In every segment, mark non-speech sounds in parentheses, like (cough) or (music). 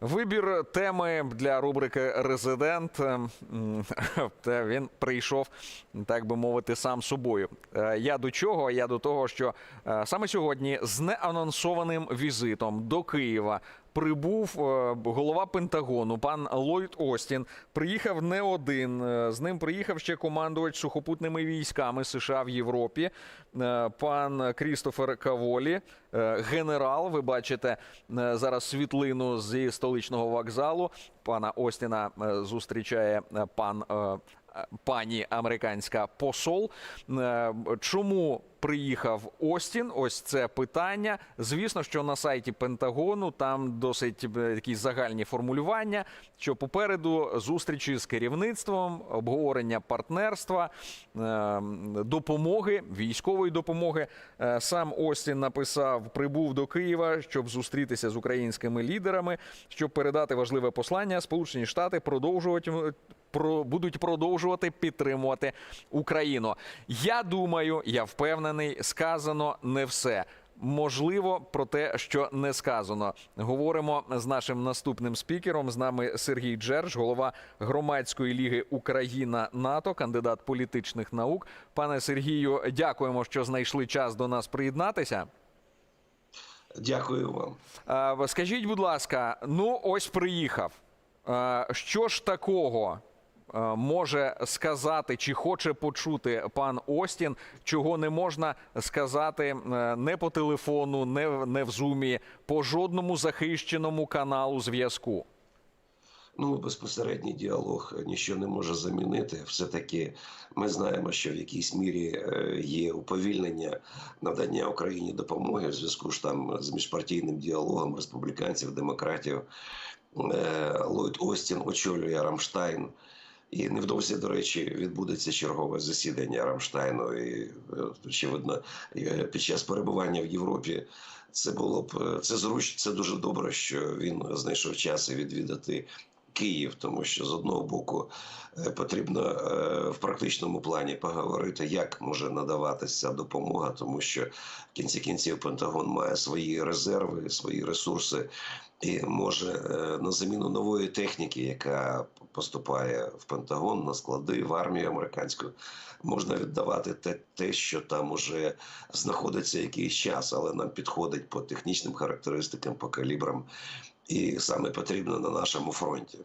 Вибір теми для рубрики Резидент ем, (laughs) він прийшов, так би мовити, сам собою. Е, Я до чого? Я до того, що е, саме сьогодні з неанонсованим візитом до Києва прибув е, голова Пентагону, пан Ллойд Остін. Приїхав не один. е, З ним приїхав ще командувач сухопутними військами США в Європі, е, пан Крістофер Каволі, генерал. Ви бачите зараз світлину зі столичного вокзалу. Пана Остіна зустрічає пан. Е, е, Пані американська посол. Е, Чому приїхав Остін? Ось це питання. Звісно, що на сайті Пентагону там досить е, такі загальні формулювання. Що попереду зустрічі з керівництвом, обговорення партнерства, е, допомоги, військової допомоги. Е, Сам Остін написав: прибув до Києва, щоб зустрітися з українськими лідерами, щоб передати важливе послання. Сполучені Штати продовжувати про будуть продовжувати підтримувати Україну. Я думаю, я впевнений, сказано не все. Можливо, про те, що не сказано. Говоримо з нашим наступним спікером. З нами Сергій Джерж, голова громадської ліги Україна НАТО, кандидат політичних наук. Пане Сергію, дякуємо, що знайшли час до нас приєднатися. Дякую вам. Скажіть, будь ласка, ну ось приїхав. Що ж такого може сказати чи хоче почути пан Остін, чого не можна сказати е, не по телефону, не в- не в зумі, по жодному захищеному каналу зв'язку? Ну, безпосередній діалог ніщо не може замінити. Все-таки ми знаємо, що в якійсь мірі е, є уповільнення надання Україні допомоги в зв'язку ж там з міжпартійним діалогом республіканців, демократів. Е, Ллойд Остін очолює Рамштайн. І невдовзі, до речі, відбудеться чергове засідання Рамштайну. І е, очевидно, е, під час перебування в Європі це було б е, це зруч, це дуже добре, що він знайшов час відвідати Київ, тому що з одного боку потрібно в практичному плані поговорити, як може надаватися допомога, тому що в кінці кінців Пентагон має свої резерви, свої ресурси. І може на заміну нової техніки, яка поступає в Пентагон на склади в армію американську, можна віддавати те, те, що там уже знаходиться якийсь час, але нам підходить по технічним характеристикам, по калібрам, і саме потрібно на нашому фронті.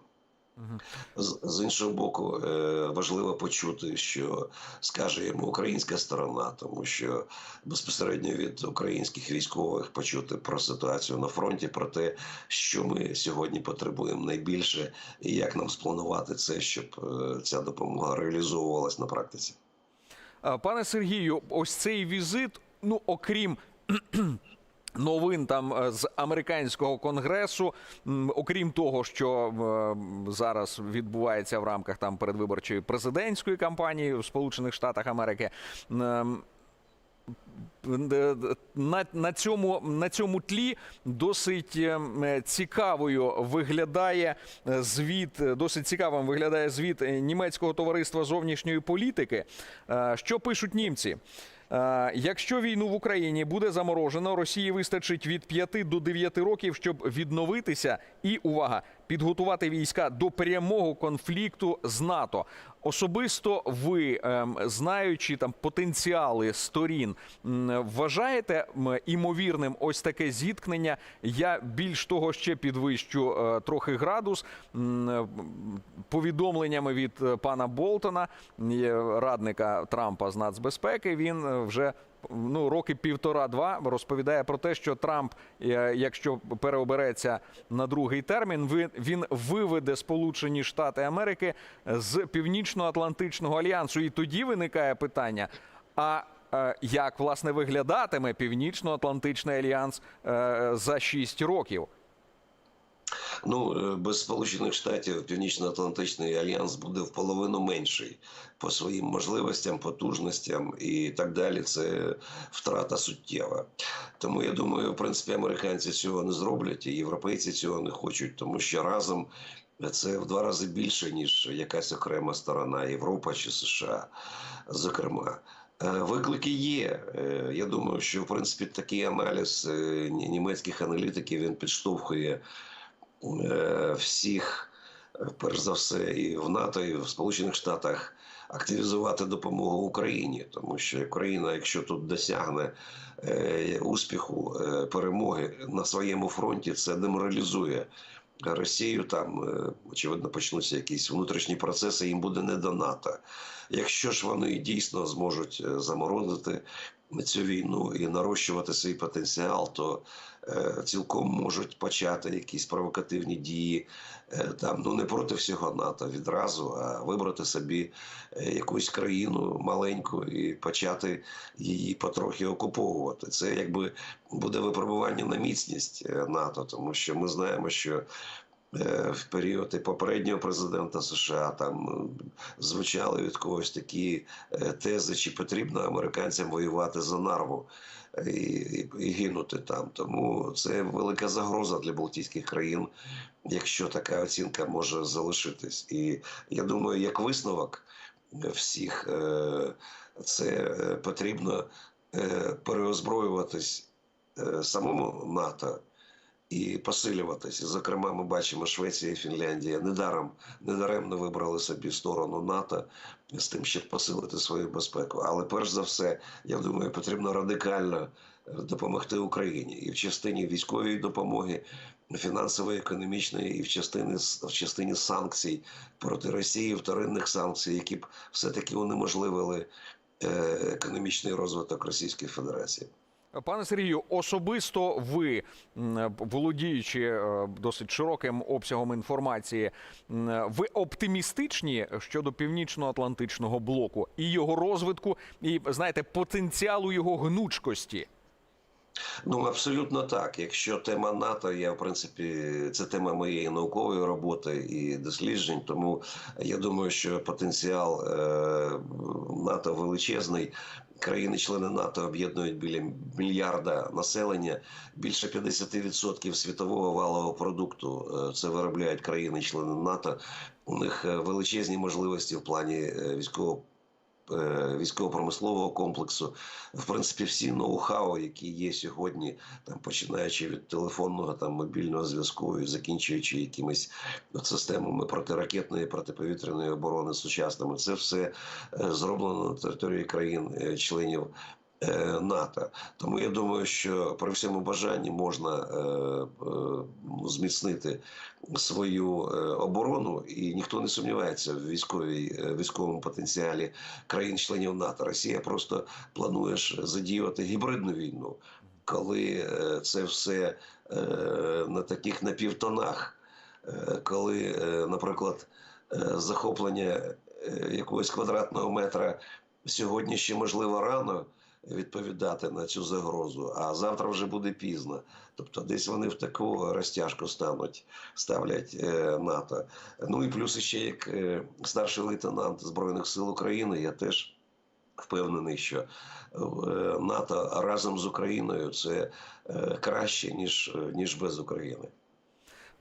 З, з іншого боку, е, важливо почути, що скаже йому українська сторона, тому що безпосередньо від українських військових почути про ситуацію на фронті, про те, що ми сьогодні потребуємо найбільше, і як нам спланувати це, щоб е, ця допомога реалізовувалась на практиці. Е, Пане Сергію, ось цей візит, ну окрім. Новин там е, з американського конгресу, окрім того, що е, зараз відбувається в рамках там передвиборчої президентської кампанії в Сполучених Штатах Америки. д- на, на, цьому, на цьому тлі досить е, цікавою виглядає е, звіт, е, досить цікавим виглядає звіт е, німецького товариства зовнішньої політики. Е, Що пишуть німці? Е, Якщо війну в Україні буде заморожено, Росії вистачить від 5 до 9 років, щоб відновитися. І увага, підготувати війська до прямого конфлікту з НАТО. Особисто ви, ем, знаючи там потенціали сторін, вважаєте імовірним ось таке зіткнення? Я більш того ще підвищу е, трохи градус повідомленнями від е, пана Болтона, радника Трампа з нацбезпеки. Він е, вже ну роки півтора-два розповідає про те, що Трамп, е, якщо переобереться на другий термін, він виведе Сполучені Штати Америки з Північно-Атлантичного альянсу. І тоді виникає питання: а е, як власне виглядатиме Північно-Атлантичний альянс е, за 6 років? Ну, е, без Сполучених Штатів Північно-Атлантичний альянс буде в половину менший по своїм можливостям, потужностям і так далі. Це втрата суттєва. Тому я думаю, в принципі, американці цього не зроблять, і європейці цього не хочуть, тому що разом. Це в два рази більше, ніж якась окрема сторона Європа чи США, зокрема. Е, Виклики є. Е, Я думаю, що в принципі такий аналіз німецьких аналітиків він підштовхує всіх, е, перш за все, і в НАТО, і в Сполучених Штатах активізувати допомогу Україні, тому що Україна, якщо тут досягне е, успіху, е, перемоги на своєму фронті, це деморалізує. Росію там е, очевидно почнуться якісь внутрішні процеси. Їм буде не до НАТО. Якщо ж вони дійсно зможуть е, заморозити цю війну і нарощувати свій потенціал, то е, цілком можуть почати якісь провокативні дії е, там ну не проти всього НАТО відразу, а вибрати собі е, якусь країну маленьку і почати її потрохи окуповувати. Це якби буде випробування на міцність е, НАТО, тому що ми знаємо, що в період і попереднього президента США там е, звучали від когось такі е, тези, чи потрібно американцям воювати за нарву е, і, і, і гинути там. Тому це велика загроза для Балтійських країн, якщо така оцінка може залишитись. І я думаю, як висновок е, всіх, е, це е, потрібно е, переозброюватись е, самому НАТО і посилюватися. Зокрема, ми бачимо Швеція і Фінляндія недаром недаремно вибрали собі сторону НАТО з тим, щоб посилити свою безпеку. Але перш за все, я думаю, потрібно радикально е, допомогти Україні і в частині військової допомоги, фінансової, економічної, і в частині в частині санкцій проти Росії, вторинних санкцій, які б все таки унеможливили е, економічний розвиток Російської Федерації. Пане Сергію, особисто ви, володіючи е, досить широким обсягом інформації, ви оптимістичні щодо північно-атлантичного блоку і його розвитку, і знаєте, потенціалу його гнучкості. Ну абсолютно так. Якщо тема НАТО, я в принципі це тема моєї наукової роботи і досліджень. Тому я думаю, що потенціал е, НАТО величезний. Країни-члени НАТО об'єднують біля мільярда населення. Більше 50% світового валового продукту е, це виробляють країни-члени НАТО. У них е, величезні можливості в плані е, військового військово-промислового комплексу, в принципі, всі ноу-хау, які є сьогодні, там починаючи від телефонного там мобільного зв'язку і закінчуючи якимись системами протиракетної протиповітряної оборони сучасними, це все е, зроблено на території країн-членів. Е, НАТО, тому я думаю, що при всьому бажанні можна е, е, ну, зміцнити свою оборону, і ніхто не сумнівається в військовій військовому потенціалі країн-членів НАТО. Росія просто планує ж задіяти гібридну війну, коли це все на таких напівтонах, коли, наприклад, захоплення якогось квадратного метра сьогодні ще можливо рано. Відповідати на цю загрозу, а завтра вже буде пізно. Тобто, десь вони в таку розтяжку стануть, ставлять е, НАТО. Ну і плюс ще як е, старший лейтенант Збройних сил України, я теж впевнений, що е, НАТО разом з Україною це е, краще ніж, ніж без України.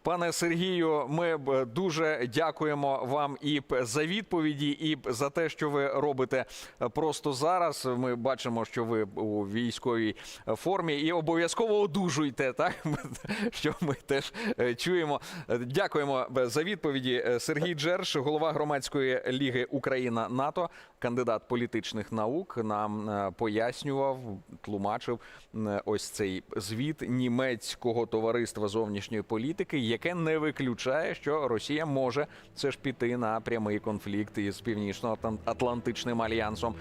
Пане Сергію, ми дуже дякуємо вам і за відповіді, і за те, що ви робите е, просто зараз. Ми бачимо, що ви у військовій е, формі, і обов'язково одужуйте. Так (laughs) що ми теж е, чуємо. Е, Дякуємо за відповіді. Е, Сергій Джерш, голова громадської ліги Україна НАТО, кандидат політичних наук, нам е, пояснював, тлумачив ось цей звіт німецького товариства зовнішньої політики, яке не виключає, що Росія може все ж піти на прямий конфлікт із північно-атлантичним альянсом.